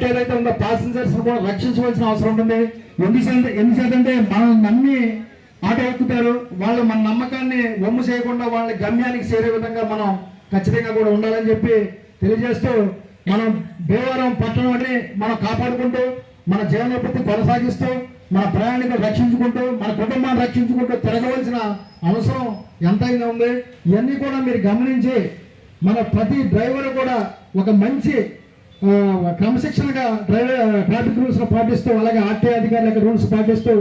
Transport ఏదైతే ఉందో passengers కూడా రక్షించవలసిన అవసరం ఉంటుంది ఎందుచేత ఎందుచేతంటే మనం నమ్మి ఆట ఎక్కుతారు. వాళ్ళు మన నమ్మకాన్ని వమ్ము చేయకుండా వాళ్ళని గమ్యానికి చేరే విధంగా మనం ఖచ్చితంగా కూడా ఉండాలని చెప్పి తెలియజేస్తూ మనం భీమవరం పట్టణాన్ని మనం కాపాడుకుంటూ మన జీవనోపత్తి కొనసాగిస్తూ మన ప్రయాణికులు రక్షించుకుంటూ మన కుటుంబాన్ని రక్షించుకుంటూ తిరగవలసిన అవసరం ఎంతైనా ఉంది. ఇవన్నీ కూడా మీరు గమనించి మన ప్రతి డ్రైవర్ కూడా ఒక మంచి క్రమశిక్షణగా డ్రైవర్ ట్రాఫిక్ రూల్స్ పాటిస్తూ అలాగే ఆర్టీఐ అధికారుల రూల్స్ పాటిస్తూ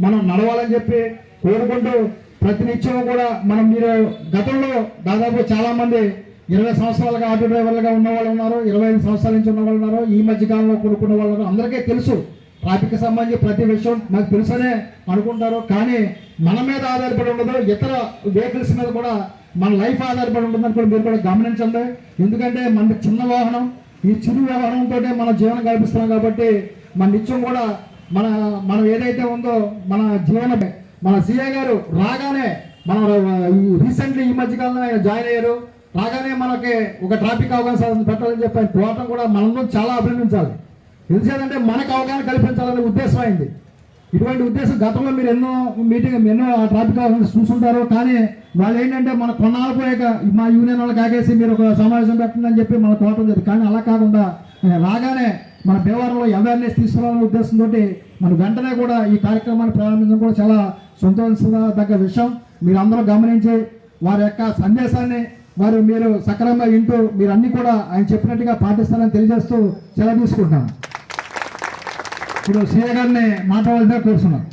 మనం నడవాలని చెప్పి కోరుకుంటూ ప్రతినిత్యం కూడా మనం మీరు గతంలో దాదాపు చాలామంది ఇరవై సంవత్సరాలుగా ఆటో డ్రైవర్లుగా ఉన్న వాళ్ళు ఉన్నారు ఇరవై ఐదు సంవత్సరాల నుంచి ఉన్న వాళ్ళు ఉన్నారు ఈ మధ్య కాలంలో కొనుక్కున్న వాళ్ళు ఉన్నారు. అందరికీ తెలుసు ట్రాఫిక్ సంబంధించి ప్రతి విషయం మాకు తెలుసనే అనుకుంటారు కానీ మన మీద ఆధారపడి ఉండదు ఇతర వెహికల్స్ మీద కూడా మన లైఫ్ ఆధారపడి ఉంటుందని కూడా మీరు కూడా గమనించండి ఎందుకంటే మన చిన్న వాహనం ఈ చిరు వ్యవహారంతో మన జీవనం గడిపిస్తున్నాం కాబట్టి మన నిత్యం కూడా మన మనం ఏదైతే ఉందో మన జీవన మన సీఏ గారు రాగానే మన రీసెంట్లీ ఈ మధ్య కాలంలో ఆయన జాయిన్ అయ్యారు. రాగానే మనకి ఒక ట్రాఫిక్ అవగాహన పెట్టాలని చెప్పి ఆయన పోవటం కూడా మనలో చాలా అభినందించాలి. ఎందుకంటే మనకు అవగాహన కల్పించాలనే ఉద్దేశం అయింది. ఇటువంటి ఉద్దేశం గతంలో మీరు ఎన్నో మీటింగ్ ఎన్నో ట్రాఫిక్ అవగాహన చూసుంటారు. కానీ వాళ్ళు ఏంటంటే మన కొన్నాళ్ళు పోయాక మా యూనియన్ వాళ్ళకి ఆగేసి మీరు ఒక సమావేశం పెట్టండి అని చెప్పి మన తోటం లేదు. కానీ అలా కాకుండా రాగానే మన దేవారంలో అవేర్నెస్ తీసుకురావాలనే ఉద్దేశంతో మన వెంటనే కూడా ఈ కార్యక్రమాన్ని ప్రారంభించడం కూడా చాలా సంతోషించదగ్గ విషయం. మీరు అందరూ గమనించి వారి యొక్క సందేశాన్ని వారు మీరు సక్రమంగా వింటూ మీరు అన్నీ కూడా ఆయన చెప్పినట్టుగా పాటిస్తారని తెలియజేస్తూ సెలవు తీసుకుంటాను ఇప్పుడు సీఏ గారిని మాట్లాడాలంటే కోరుతున్నాను